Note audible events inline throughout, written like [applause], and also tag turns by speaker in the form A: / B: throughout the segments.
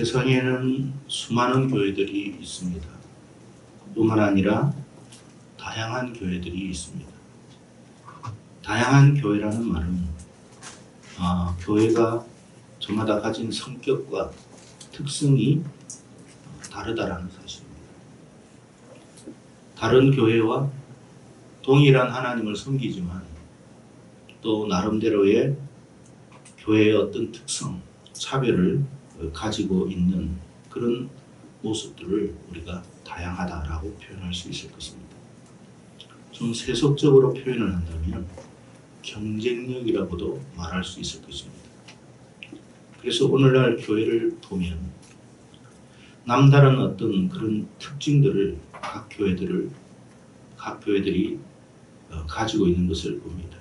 A: 세상에는 수많은 교회들이 있습니다. 뿐만 아니라 다양한 교회들이 있습니다. 다양한 교회라는 말은 아, 교회가 저마다 가진 성격과 특성이 다르다라는 사실입니다. 다른 교회와 동일한 하나님을 섬기지만 또 나름대로의 교회의 어떤 특성, 차별을 가지고 있는 그런 모습들을 우리가 다양하다라고 표현할 수 있을 것입니다. 좀 세속적으로 표현을 한다면 경쟁력이라고도 말할 수 있을 것입니다. 그래서 오늘날 교회를 보면 남다른 어떤 그런 특징들을 각 교회들을 각 교회들이 어, 가지고 있는 것을 봅니다.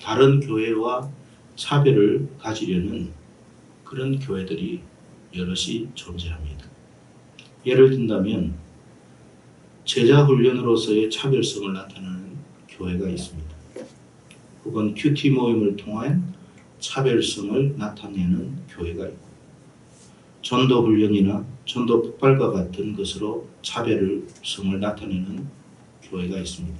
A: 다른 교회와 차별을 가지려는 그런 교회들이 여럿이 존재합니다. 예를 든다면 제자 훈련으로서의 차별성을 나타내는 교회가 있습니다. 혹은 큐티 모임을 통한 차별성을 나타내는 교회가 있고 전도 훈련이나 전도 폭발과 같은 것으로 차별성을 나타내는 교회가 있습니다.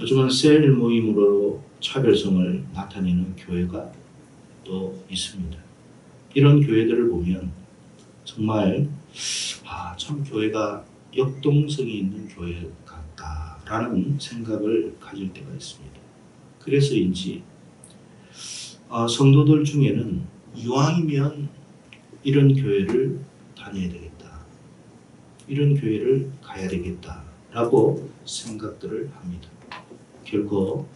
A: 요즘은 셀 모임으로 차별성을 나타내는 교회가 또 있습니다. 이런 교회들을 보면 정말 아, 참 교회가 역동성이 있는 교회 같다라는 생각을 가질 때가 있습니다. 그래서인지 아, 성도들 중에는 이왕이면 이런 교회를 다녀야 되겠다. 이런 교회를 가야 되겠다 라고 생각들을 합니다. 결코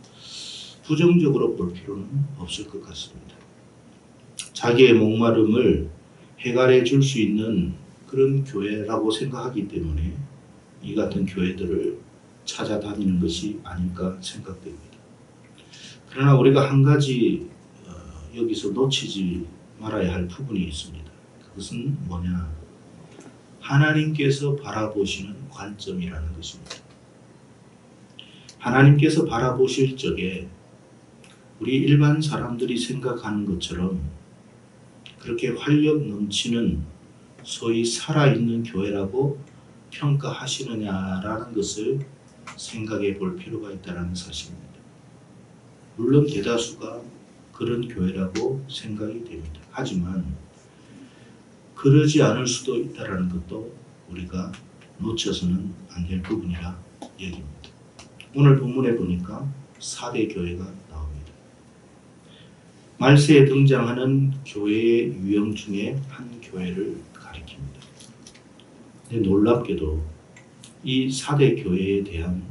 A: 부정적으로 볼 필요는 없을 것 같습니다. 자기의 목마름을 해결해 줄 수 있는 그런 교회라고 생각하기 때문에 이 같은 교회들을 찾아다니는 것이 아닐까 생각됩니다. 그러나 우리가 한 가지 어, 여기서 놓치지 말아야 할 부분이 있습니다. 그것은 뭐냐? 하나님께서 바라보시는 관점이라는 것입니다. 하나님께서 바라보실 적에 우리 일반 사람들이 생각하는 것처럼 그렇게 활력 넘치는 소위 살아있는 교회라고 평가하시느냐라는 것을 생각해 볼 필요가 있다는 사실입니다. 물론 대다수가 그런 교회라고 생각이 됩니다. 하지만 그러지 않을 수도 있다는 것도 우리가 놓쳐서는 안 될 부분이라 여깁니다. 오늘 본문에 보니까 4대 교회가. 말세에 등장하는 교회의 유형 중에 한 교회를 가리킵니다. 근데 놀랍게도 이 4대 교회에 대한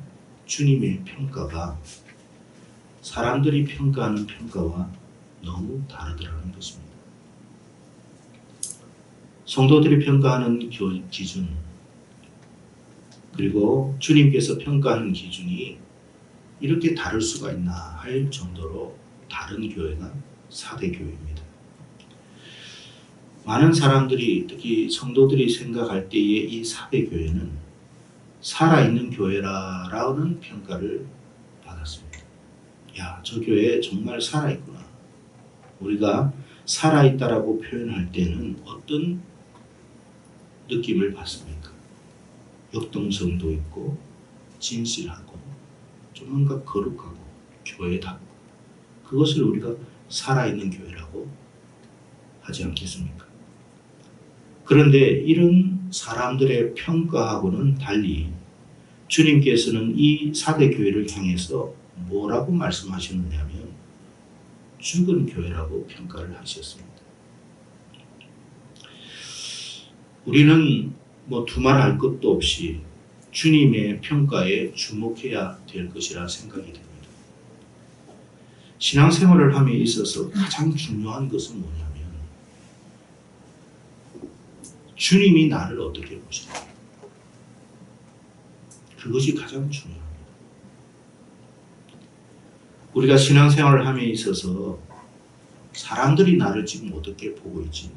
A: 주님의 평가가 사람들이 평가하는 평가와 너무 다르더라는 것입니다. 성도들이 평가하는 교- 기준, 그리고 주님께서 평가하는 기준이 이렇게 다를 수가 있나 할 정도로 다른 교회가 4대 교회입니다. 많은 사람들이 특히 성도들이 생각할 때에 이 4대 교회는 살아있는 교회라라는 평가를 받았습니다. 야, 저 교회 정말 살아있구나. 우리가 살아있다라고 표현할 때는 어떤 느낌을 받습니까? 역동성도 있고 진실하고 좀 뭔가 거룩하고 교회답고 그것을 우리가 살아있는 교회라고 하지 않겠습니까? 그런데 이런 사람들의 평가하고는 달리 주님께서는 이 사대 교회를 향해서 뭐라고 말씀하셨느냐면 죽은 교회라고 평가를 하셨습니다. 우리는 뭐 두말할 것도 없이 주님의 평가에 주목해야 될 것이라 생각이 됩니다. 신앙생활을 함에 있어서 가장 중요한 것은 뭐냐면 주님이 나를 어떻게 보시냐 그것이 가장 중요합니다. 우리가 신앙생활을 함에 있어서 사람들이 나를 지금 어떻게 보고 있지?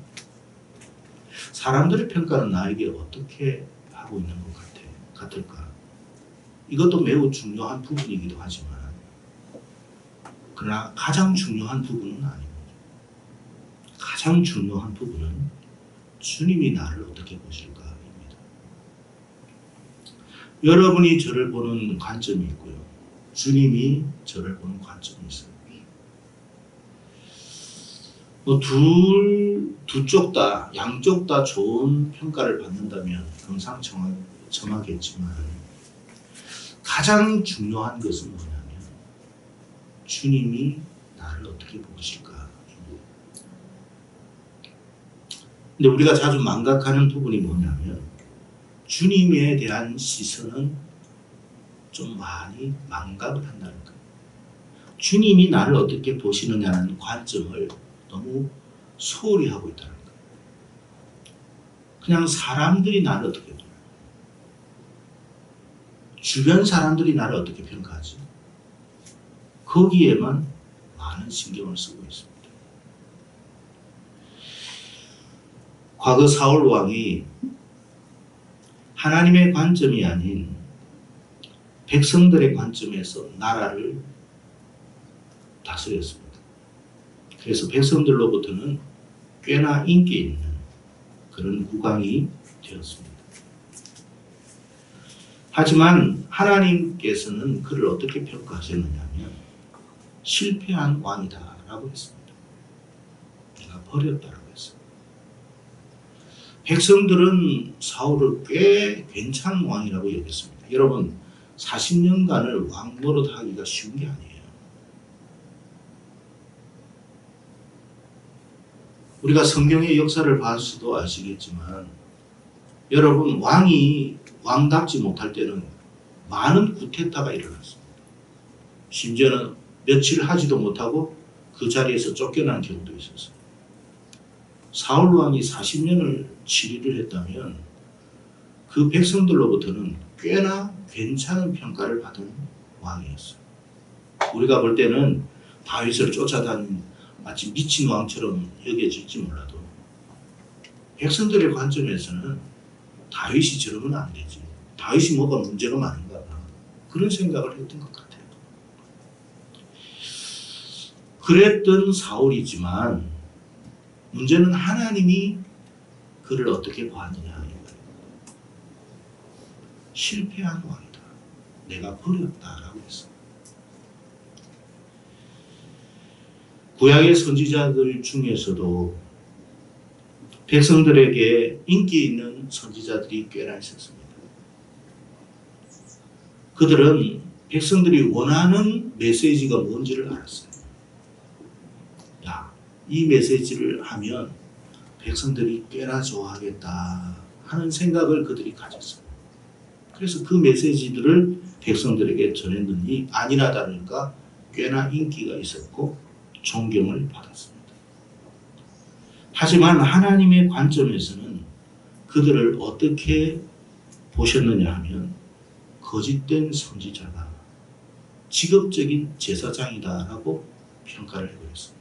A: 사람들의 평가는 나에게 어떻게 하고 있는 것 같아, 같을까? 이것도 매우 중요한 부분이기도 하지만, 그러나 가장 중요한 부분은 아닙니다. 가장 중요한 부분은 주님이 나를 어떻게 보실까입니다. 여러분이 저를 보는 관점이 있고요. 주님이 저를 보는 관점이 있어요. 뭐 둘, 두 쪽 다, 양쪽 다 좋은 평가를 받는다면 금상첨화겠지만 가장 중요한 것은 뭐냐면 주님이 나를 어떻게 보실까. 근데 우리가 자주 망각하는 부분이 뭐냐면 주님에 대한 시선은 좀 많이 망각을 한다는 거예요. 주님이 나를 어떻게 보시느냐는 관점을 너무 소홀히 하고 있다는 거예요. 그냥 사람들이 나를 어떻게 봐요? 주변 사람들이 나를 어떻게 평가하지? 거기에만 많은 신경을 쓰고 있습니다. 과거 사울 왕이 하나님의 관점이 아닌 백성들의 관점에서 나라를 다스렸습니다. 그래서 백성들로부터는 꽤나 인기 있는 그런 국왕이 되었습니다. 하지만 하나님께서는 그를 어떻게 평가하셨느냐면 실패한 왕이다라고 했습니다. 내가 버렸다라고 했어요. 백성들은 사울을 꽤 괜찮은 왕이라고 여겼습니다. 여러분 40년간을 왕 노릇 하기가 쉬운 게 아니에요. 우리가 성경의 역사를 봐서도 아시겠지만 여러분 왕이 왕답지 못할 때는 많은 구테타가 일어났습니다. 심지어는 며칠 하지도 못하고 그 자리에서 쫓겨난 경우도 있었어요. 사울 왕이 40년을 치리를 했다면 그 백성들로부터는 꽤나 괜찮은 평가를 받은 왕이었어요. 우리가 볼 때는 다윗을 쫓아다닌 마치 미친 왕처럼 여겨질지 몰라도 백성들의 관점에서는 다윗이 저러면 안 되지. 다윗이 뭐가 문제가 많은가 봐. 그런 생각을 했던 것 같아요. 그랬던 사울이지만 문제는 하나님이 그를 어떻게 보았느냐. 실패한 왕이다. 내가 버렸다라고 했어. 구약의 선지자들 중에서도 백성들에게 인기 있는 선지자들이 꽤나 있었습니다. 그들은 백성들이 원하는 메시지가 뭔지를 알았어요. 야, 이 메시지를 하면 백성들이 꽤나 좋아하겠다 하는 생각을 그들이 가졌어요. 그래서 그 메시지들을 백성들에게 전했느니 아니나 다를까 꽤나 인기가 있었고 존경을 받았습니다. 하지만 하나님의 관점에서는 그들을 어떻게 보셨느냐 하면 거짓된 선지자가 직업적인 제사장이다라고 평가를 해버렸습니다.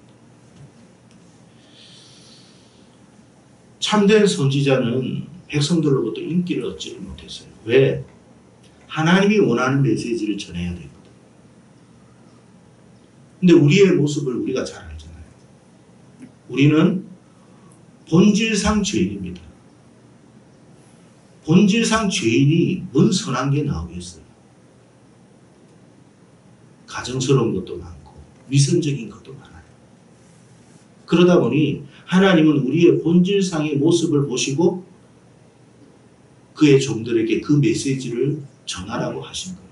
A: 참된 선지자는 백성들로부터 인기를 얻지를 못했어요. 왜? 하나님이 원하는 메시지를 전해야 되거든. 근데 우리의 모습을 우리가 잘 알잖아요. 우리는 본질상 죄인입니다. 본질상 죄인이 뭔 선한 게 나오겠어요? 가정스러운 것도 많고 위선적인 것도 많아요. 그러다 보니 하나님은 우리의 본질상의 모습을 보시고 그의 종들에게 그 메시지를 전하라고 하신 거예요.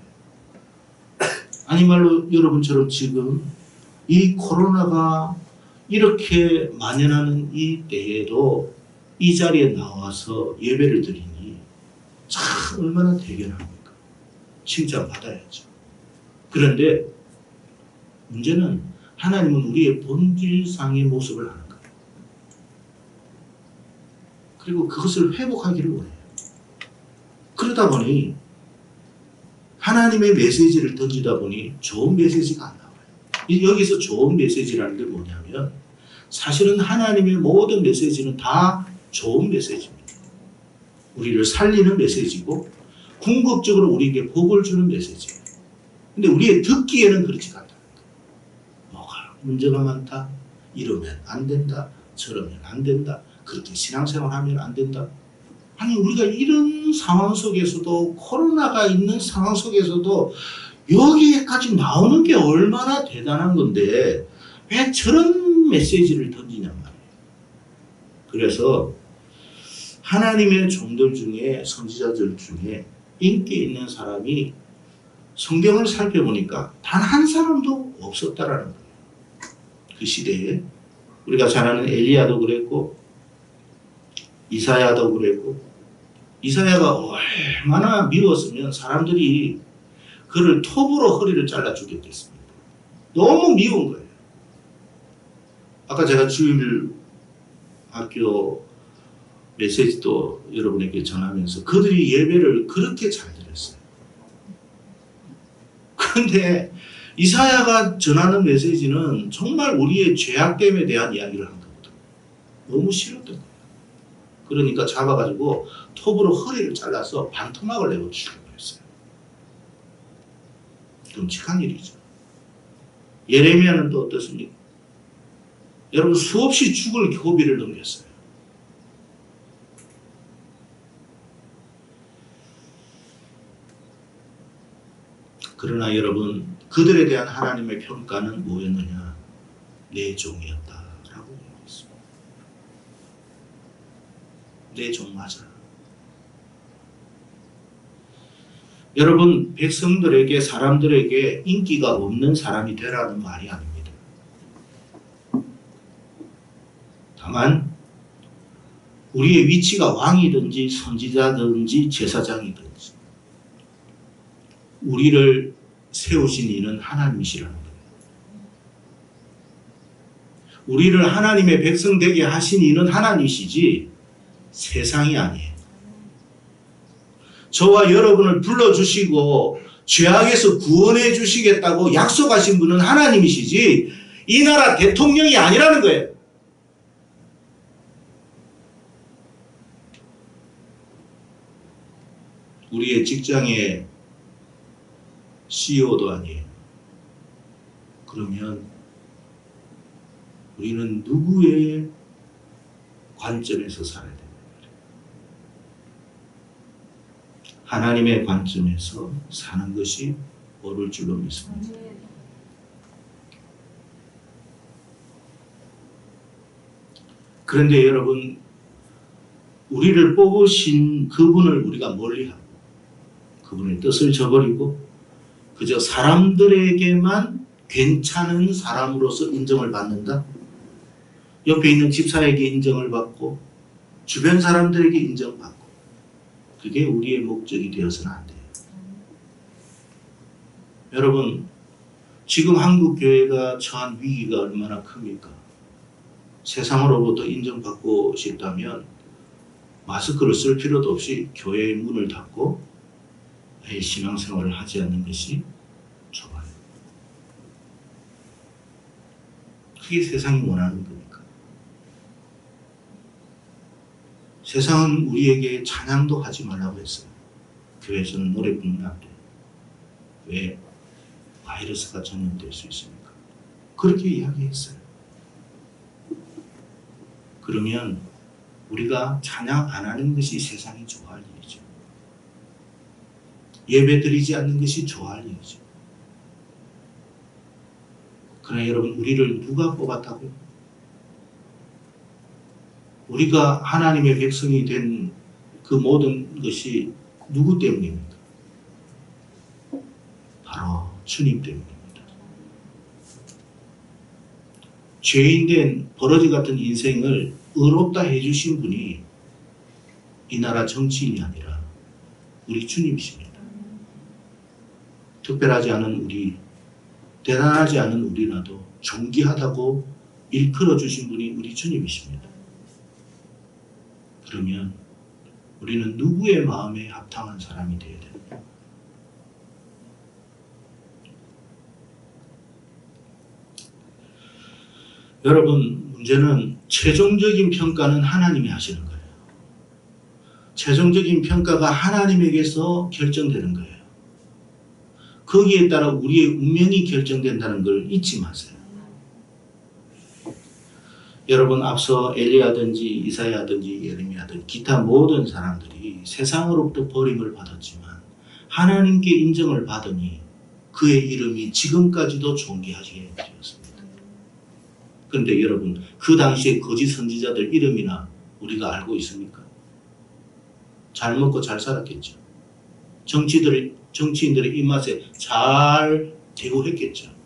A: 아니 말로 여러분처럼 지금 이 코로나가 이렇게 만연하는 이 때에도 이 자리에 나와서 예배를 드리니 참 얼마나 대견합니까? 칭찬받아야죠. 그런데 문제는 하나님은 우리의 본질상의 모습을 하는 거예요. 그리고 그것을 회복하기를 원해요. 그러다 보니 하나님의 메시지를 던지다 보니 좋은 메시지가 안 나와요. 이- 여기서 좋은 메시지라는 게 뭐냐면 사실은 하나님의 모든 메시지는 다 좋은 메시지입니다. 우리를 살리는 메시지고 궁극적으로 우리에게 복을 주는 메시지예요. 근데 우리의 듣기에는 그렇지가 않다는 거예요. 뭐가 문제가 많다? 이러면 안 된다. 저러면 안 된다. 그렇게 신앙생활 하면 안 된다. 아니 우리가 이런 상황 속에서도 코로나가 있는 상황 속에서도 여기에까지 나오는 게 얼마나 대단한 건데 왜 저런 메시지를 던지냔 말이에요. 그래서 하나님의 종들 중에 선지자들 중에 인기 있는 사람이 성경을 살펴보니까 단 한 사람도 없었다라는 거예요. 그 시대에 우리가 잘 아는 엘리야도 그랬고 이사야도 그랬고 이사야가 얼마나 미웠으면 사람들이 그를 톱으로 허리를 잘라 죽였겠습니까? 너무 미운 거예요. 아까 제가 주일 학교 메시지도 여러분에게 전하면서 그들이 예배를 그렇게 잘 드렸어요. 그런데 이사야가 전하는 메시지는 정말 우리의 죄악됨에 대한 이야기를 한 거거든요. 너무 싫었던 거예요. 그러니까 잡아가지고 톱으로 허리를 잘라서 반토막을 내고 죽여버렸어요. 끔찍한 일이죠. 예레미야는 또 어떻습니까? 여러분 수없이 죽을 고비를 넘겼어요. 그러나 여러분 그들에 대한 하나님의 평가는 뭐였느냐? 내 종이었다라고 얘기했습니다. 내종 맞아. 여러분 백성들에게 사람들에게 인기가 없는 사람이 되라는 말이 아닙니다. 다만 우리의 위치가 왕이든지 선지자든지 제사장이든지 우리를 세우신 이는 하나님이시라는 거예요. 우리를 하나님의 백성 되게 하신 이는 하나님이시지 세상이 아니에요. 저와 여러분을 불러주시고 죄악에서 구원해 주시겠다고 약속하신 분은 하나님이시지 이 나라 대통령이 아니라는 거예요. 우리의 직장의 CEO도 아니에요. 그러면 우리는 누구의 관점에서 살아야 됩니다. 하나님의 관점에서 사는 것이 옳을 줄로 믿습니다. 그런데 여러분, 우리를 뽑으신 그분을 우리가 멀리하고 그분의 뜻을 저버리고 그저 사람들에게만 괜찮은 사람으로서 인정을 받는다. 옆에 있는 집사에게 인정을 받고 주변 사람들에게 인정받고 그게 우리의 목적이 되어서는 안 돼요. 여러분 지금 한국 교회가 처한 위기가 얼마나 큽니까? 세상으로부터 인정받고 싶다면 마스크를 쓸 필요도 없이 교회의 문을 닫고 아예 신앙생활을 하지 않는 것이 좋아요. 그게 세상이 원하는? 세상은 우리에게 찬양도 하지 말라고 했어요. 교회에서는 노래 부르면 안 돼요. 왜? 바이러스가 전염될 수 있으니까. 그렇게 이야기했어요. 그러면 우리가 찬양 안 하는 것이 세상이 좋아할 일이죠. 예배 드리지 않는 것이 좋아할 일이죠. 그러나 여러분, 우리를 누가 뽑았다고요? 우리가 하나님의 백성이 된 그 모든 것이 누구 때문입니까? 바로 주님 때문입니다. 죄인된 버러지 같은 인생을 의롭다 해주신 분이 이 나라 정치인이 아니라 우리 주님이십니다. 특별하지 않은 우리, 대단하지 않은 우리라도 존귀하다고 일컬어 주신 분이 우리 주님이십니다. 그러면 우리는 누구의 마음에 합당한 사람이 되어야 됩니까? 여러분, 문제는 최종적인 평가는 하나님이 하시는 거예요. 최종적인 평가가 하나님에게서 결정되는 거예요. 거기에 따라 우리의 운명이 결정된다는 걸 잊지 마세요. 여러분 앞서 엘리야든지 이사야든지 예레미야든 기타 모든 사람들이 세상으로부터 버림을 받았지만 하나님께 인정을 받으니 그의 이름이 지금까지도 존귀하게 되었습니다. 그런데 여러분 그 당시에 거짓 선지자들 이름이나 우리가 알고 있습니까? 잘 먹고 잘 살았겠죠. 정치들 정치인들의 입맛에 잘 대우했겠죠.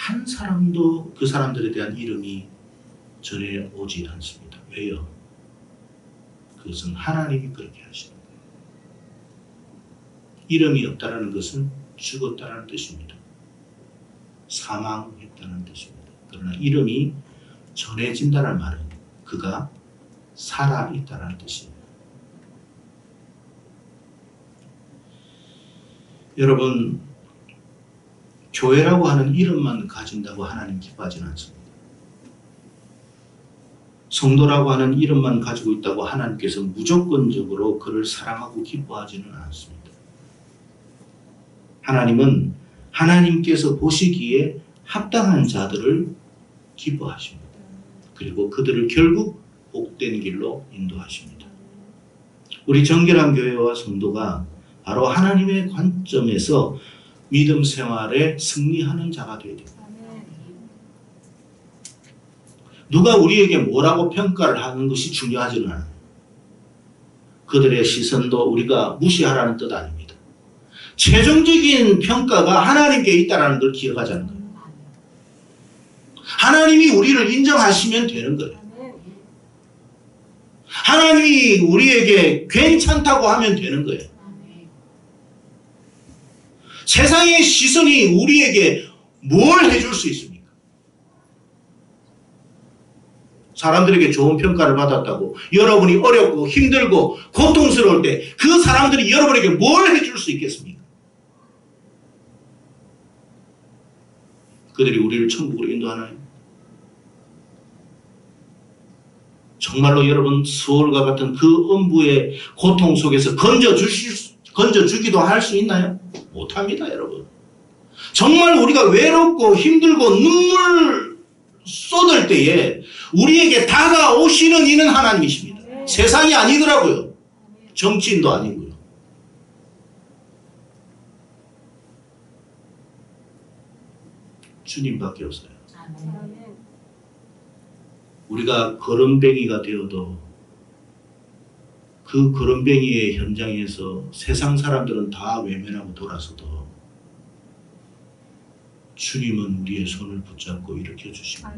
A: 한 사람도 그 사람들에 대한 이름이 전해 오지 않습니다. 왜요? 그것은 하나님이 그렇게 하시는 거예요. 이름이 없다라는 것은 죽었다라는 뜻입니다. 사망했다는 뜻입니다. 그러나 이름이 전해진다는 말은 그가 살아 있다는 뜻입니다. 여러분 교회라고 하는 이름만 가진다고 하나님 기뻐하지는 않습니다. 성도라고 하는 이름만 가지고 있다고 하나님께서 무조건적으로 그를 사랑하고 기뻐하지는 않습니다. 하나님은 하나님께서 보시기에 합당한 자들을 기뻐하십니다. 그리고 그들을 결국 복된 길로 인도하십니다. 우리 정결한 교회와 성도가 바로 하나님의 관점에서 믿음 생활에 승리하는 자가 되어야 됩니다. 누가 우리에게 뭐라고 평가를 하는 것이 중요하지는 않아요. 그들의 시선도 우리가 무시하라는 뜻 아닙니다. 최종적인 평가가 하나님께 있다는 걸 기억하자는 거예요. 하나님이 우리를 인정하시면 되는 거예요. 하나님이 우리에게 괜찮다고 하면 되는 거예요. 세상의 시선이 우리에게 뭘 해줄 수 있습니까? 사람들에게 좋은 평가를 받았다고 여러분이 어렵고 힘들고 고통스러울 때 그 사람들이 여러분에게 뭘 해줄 수 있겠습니까? 그들이 우리를 천국으로 인도하나요? 정말로 여러분 서울과 같은 그 음부의 고통 속에서 건져 주실 수, 건져 주기도 할 수 있나요? 못 합니다, 여러분. 정말 우리가 외롭고 힘들고 눈물 쏟을 때에 우리에게 다가오시는 이는 하나님이십니다. 세상이 아니더라고요. 정치인도 아니고요. 주님밖에 없어요. 우리가 거름뱅이가 되어도 그 거름뱅이의 현장에서 세상 사람들은 다 외면하고 돌아서도 주님은 우리의 손을 붙잡고 일으켜 주십니다.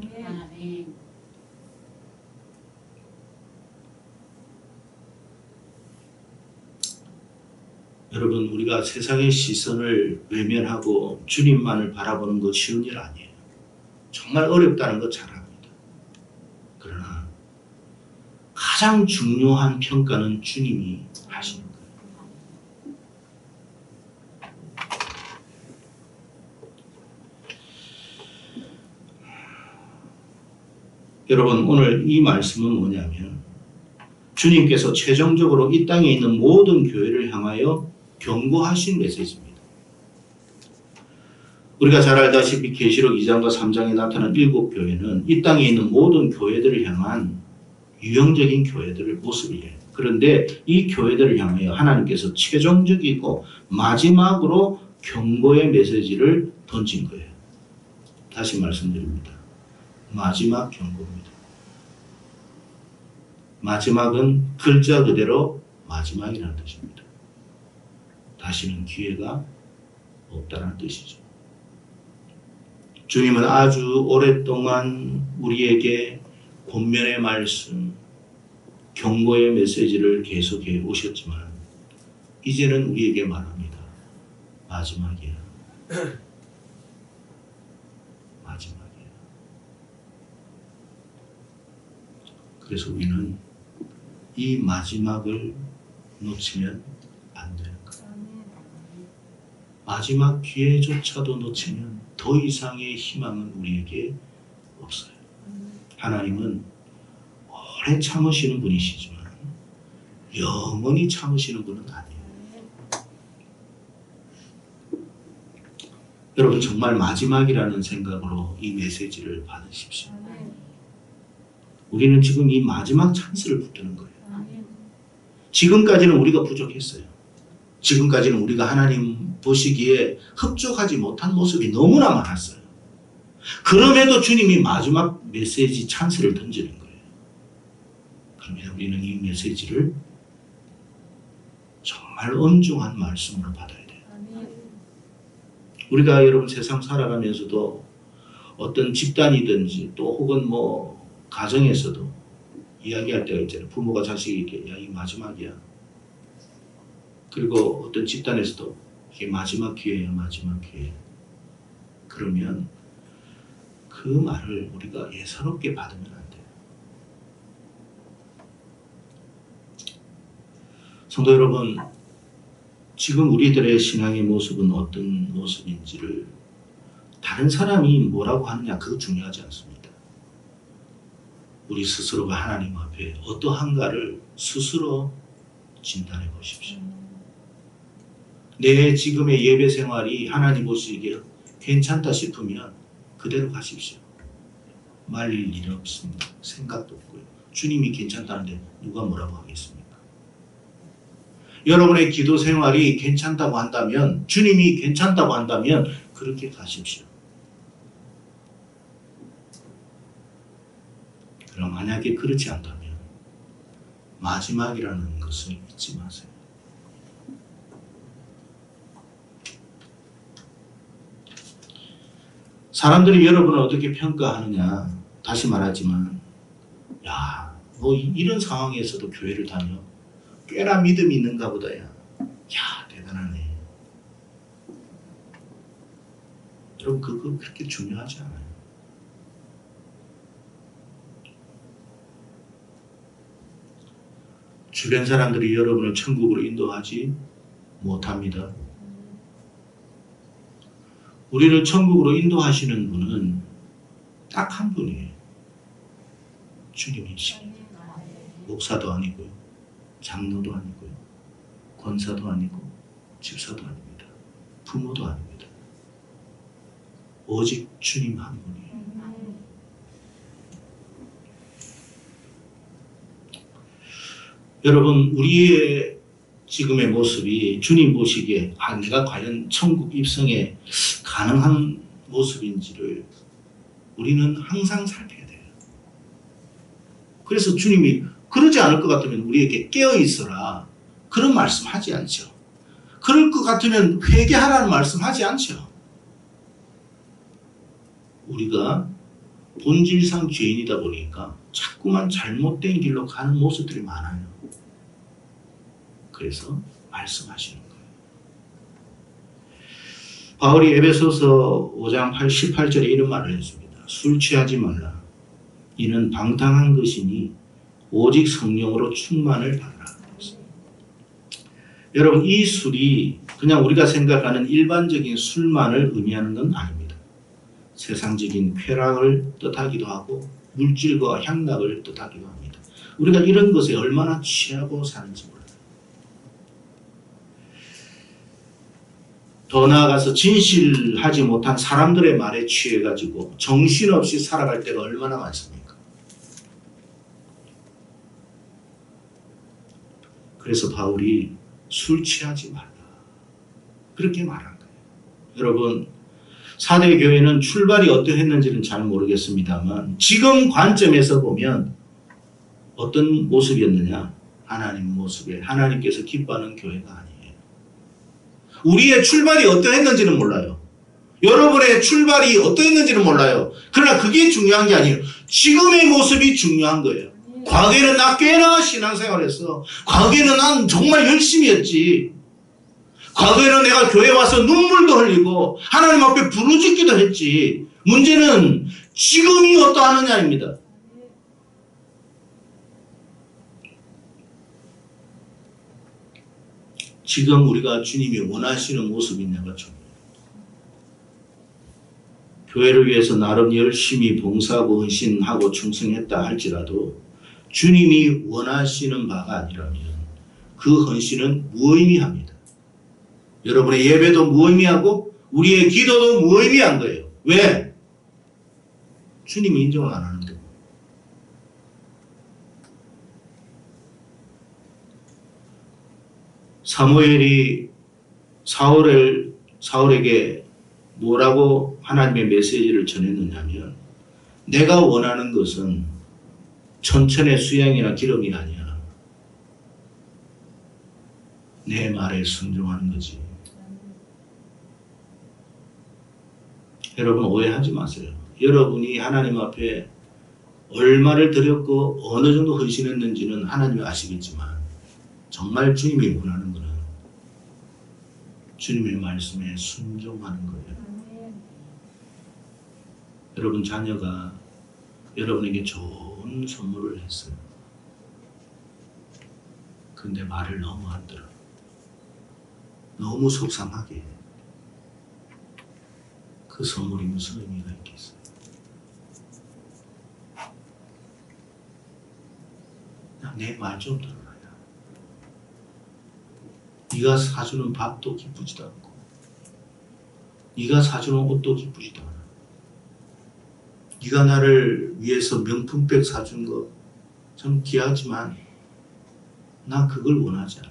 A: 여러분 우리가 세상의 시선을 외면하고 주님만을 바라보는 것 쉬운 일 아니에요. 정말 어렵다는 거잘 압니다. 그러나 가장 중요한 평가는 주님이 하시는 거예요. 여러분 오늘 이 말씀은 뭐냐면 주님께서 최종적으로 이 땅에 있는 모든 교회를 향하여 경고하신 메시지입니다. 우리가 잘 알다시피 계시록 2장과 3장에 나타난 일곱 교회는 이 땅에 있는 모든 교회들을 향한 유형적인 교회들의 모습이에요. 그런데 이 교회들을 향하여 하나님께서 최종적이고 마지막으로 경고의 메시지를 던진 거예요. 다시 말씀드립니다. 마지막 경고입니다. 마지막은 글자 그대로 마지막이라는 뜻입니다. 다시는 기회가 없다는 뜻이죠. 주님은 아주 오랫동안 우리에게 권면의 말씀, 경고의 메시지를 계속해 오셨지만 이제는 우리에게 말합니다. 마지막이야. [clears throat] 마지막이야. 그래서 우리는 이 마지막을 놓치면 안 되는 거예요. 마지막 기회조차도 놓치면 더 이상의 희망은 우리에게 없어요. 하나님은 오래 참으시는 분이시지만 영원히 참으시는 분은 아니에요. 여러분 정말 마지막이라는 생각으로 이 메시지를 받으십시오. 우리는 지금 이 마지막 찬스를 붙드는 거예요. 지금까지는 우리가 부족했어요. 지금까지는 우리가 하나님 보시기에 흡족하지 못한 모습이 너무나 많았어요. 그럼에도 주님이 마지막 메시지 찬스를 던지는 거예요. 그러면 우리는 이 메시지를 정말 엄중한 말씀으로 받아야 돼요. 우리가 여러분 세상 살아가면서도 어떤 집단이든지 또 혹은 뭐 가정에서도 이야기할 때가 있잖아요. 부모가 자식에게 야, 이 마지막이야. 그리고 어떤 집단에서도 이게 마지막 기회야, 마지막 기회. 그러면 그 말을 우리가 예사롭게 받으면 안 돼요. 성도 여러분, 지금 우리들의 신앙의 모습은 어떤 모습인지를 다른 사람이 뭐라고 하느냐 그거 중요하지 않습니다. 우리 스스로가 하나님 앞에 어떠한가를 스스로 진단해 보십시오. 내 지금의 예배 생활이 하나님 보시기에 괜찮다 싶으면 그대로 가십시오. 말릴 일 없습니다. 생각도 없고요. 주님이 괜찮다는데 누가 뭐라고 하겠습니까? 여러분의 기도 생활이 괜찮다고 한다면, 주님이 괜찮다고 한다면 그렇게 가십시오. 그럼 만약에 그렇지 않다면 마지막이라는 것을 잊지 마세요. 사람들이 여러분을 어떻게 평가하느냐 다시 말하지만 야, 뭐 이- 이런 상황에서도 교회를 다녀 꽤나 믿음이 있는가 보다야. 야, 대단하네. 여러분 그거 그렇게 중요하지 않아요. 주변 사람들이 여러분을 천국으로 인도하지 못합니다. 우리를 천국으로 인도하시는 분은 딱 한 분이에요. 주님이십니다. 목사도 아니고요. 장로도 아니고요. 권사도 아니고 집사도 아닙니다. 부모도 아닙니다. 오직 주님 한 분이에요. 여러분 우리의 지금의 모습이 주님 보시기에 아 내가 과연 천국 입성에 가능한 모습인지를 우리는 항상 살펴야 돼요. 그래서 주님이 그러지 않을 것 같으면 우리에게 깨어 있어라 그런 말씀하지 않죠. 그럴 것 같으면 회개하라는 말씀하지 않죠. 우리가 본질상 죄인이다 보니까 자꾸만 잘못된 길로 가는 모습들이 많아요. 그래서 말씀하시는 거예요. 바울이 에베소서 5장 18절에 이런 말을 했습니다. 술 취하지 말라. 이는 방탕한 것이니 오직 성령으로 충만을 받으라. 여러분 이 술이 그냥 우리가 생각하는 일반적인 술만을 의미하는 건 아닙니다. 세상적인 쾌락을 뜻하기도 하고 물질과 향락을 뜻하기도 합니다. 우리가 이런 것에 얼마나 취하고 사는지 몰라요. 더 나아가서 진실하지 못한 사람들의 말에 취해가지고 정신없이 살아갈 때가 얼마나 많습니까? 그래서 바울이 술 취하지 말라. 그렇게 말한 거예요. 여러분, 사대 교회는 출발이 어떠했는지는 잘 모르겠습니다만 지금 관점에서 보면 어떤 모습이었느냐? 하나님 모습에 하나님께서 기뻐하는 교회가 아니에요. 우리의 출발이 어떠했는지는 몰라요. 여러분의 출발이 어떠했는지는 몰라요. 그러나 그게 중요한 게 아니에요. 지금의 모습이 중요한 거예요. 과거에는 나 꽤나 신앙생활했어. 과거에는 난 정말 열심히 했지. 과거에는 내가 교회 와서 눈물도 흘리고 하나님 앞에 부르짖기도 했지. 문제는 지금이 어떠하느냐입니다. 지금 우리가 주님이 원하시는 모습이냐가 중요해요. 교회를 위해서 나름 열심히 봉사하고 헌신하고 충성했다 할지라도 주님이 원하시는 바가 아니라면 그 헌신은 무의미합니다. 여러분의 예배도 무의미하고 우리의 기도도 무의미한 거예요. 왜? 주님이 인정을 안 하는데. 사무엘이 사울을 사울에게 뭐라고 하나님의 메시지를 전했느냐면 내가 원하는 것은 천천의 수양이나 기름이 아니야. 내 말에 순종하는 거지. 여러분 오해하지 마세요. 여러분이 하나님 앞에 얼마를 드렸고 어느 정도 헌신했는지는 하나님이 아시겠지만 정말 주님이 원하는 것은 주님의 말씀에 순종하는 거예요. 여러분 자녀가 여러분에게 좋은 선물을 했어요. 근데 말을 너무 안 들어. 너무 속상하게 해. 그 선물이 무슨 의미가 있겠어요? 내 말 좀 들어라. 야. 네가 사주는 밥도 기쁘지도 않고 네가 사주는 옷도 기쁘지도 않아. 네가 나를 위해서 명품백 사준 거 참 귀하지만 난 그걸 원하지 않아.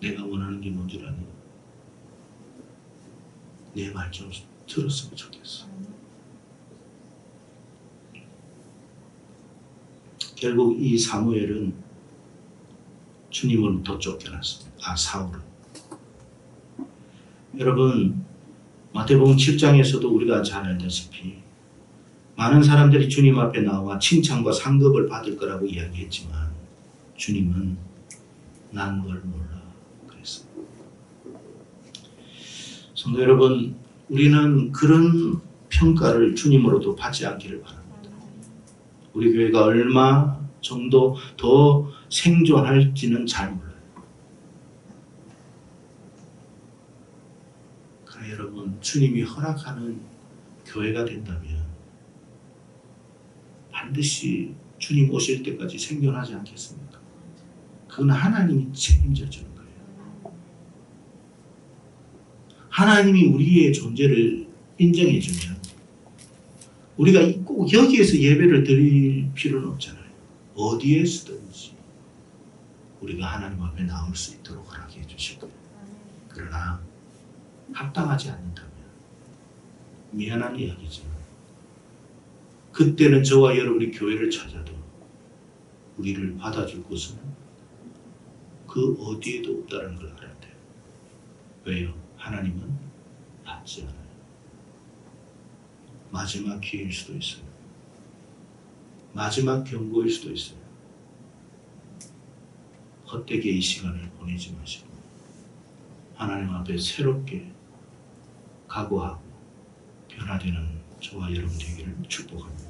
A: 내가 원하는 게 뭔 줄 아니? 내 말 좀 들었으면 좋겠어. 결국 이 사무엘은 주님으로부터 쫓겨났습니다. 아 사울은. 여러분 마태복음 7장에서도 우리가 잘 알다시피 많은 사람들이 주님 앞에 나와 칭찬과 상급을 받을 거라고 이야기했지만 주님은 난널 몰라 그랬어요. 성도 여러분, 우리는 그런 평가를 주님으로도 받지 않기를 바랍니다. 우리 교회가 얼마 정도 더 생존할지는 잘 몰라요. 여러분, 주님이 허락하는 교회가 된다면 반드시 주님 오실 때까지 생존하지 않겠습니까? 그건 하나님이 책임져 주는 거예요. 하나님이 우리의 존재를 인정해 주면 우리가 꼭 여기에서 예배를 드릴 필요는 없잖아요. 어디에서든지 우리가 하나님 앞에 나올 수 있도록 허락해 거예요. 그러나 합당하지 않는다면 미안한 이야기지만 그때는 저와 여러분이 교회를 찾아도 우리를 받아줄 곳은 그 어디에도 없다는 걸 알아야 돼요. 왜요? 하나님은 받지 않아요. 마지막 기회일 수도 있어요. 마지막 경고일 수도 있어요. 헛되게 이 시간을 보내지 마시고 하나님 앞에 새롭게 각오하고 변화되는 저와 여러분 되기를 축복합니다.